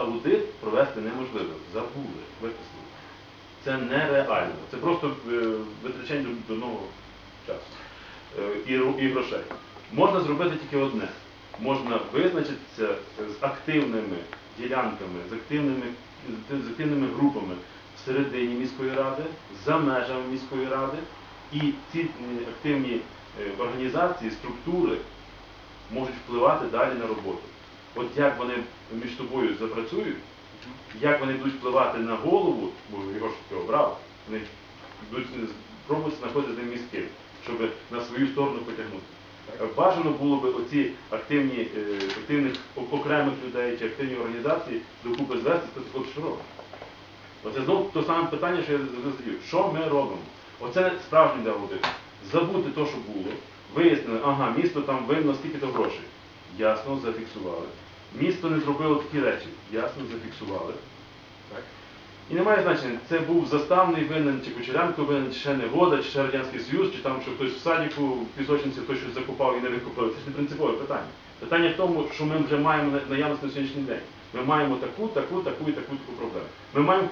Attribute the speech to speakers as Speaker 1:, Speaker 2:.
Speaker 1: Аудит провести неможливо. Забули, виписали. Це нереально. Це просто е, витрачання дурного часу е, і, і грошей. Можна зробити тільки одне. Можна визначитися з активними ділянками, з активними, з активними групами всередині міської ради, за межами міської ради, і ці е, активні організації, структури можуть впливати далі на роботу. От як вони між собою запрацюють, як вони будуть впливати на голову, бо його ж таки обрав, вони будуть пробувати знаходити мізки, щоб на свою сторону потягнути. Бажано було б оці активні, е, активних окремих людей чи активні організації докупи звести сказати, що робимо. Оце знову те саме питання, що я задаю. Що ми робимо? Оце справжній де. Забути те, що було, вияснили, ага, місто там винно стільки-то грошей. Ясно, зафіксували. Місто не зробило такі речі. Ясно, зафіксували. Так? І немає значення, це був заставний винен, чи Кучеренко винен, чи ще Негода, чи ще Радянський Союз, чи там, що хтось в садіку, в пісочниці хтось щось закупав і не викупив. Це ж не принципове питання. Питання в тому, що ми вже маємо на- наявність на сьогоднішній день. Ми маємо таку, таку, таку і таку таку проблему. Ми маємо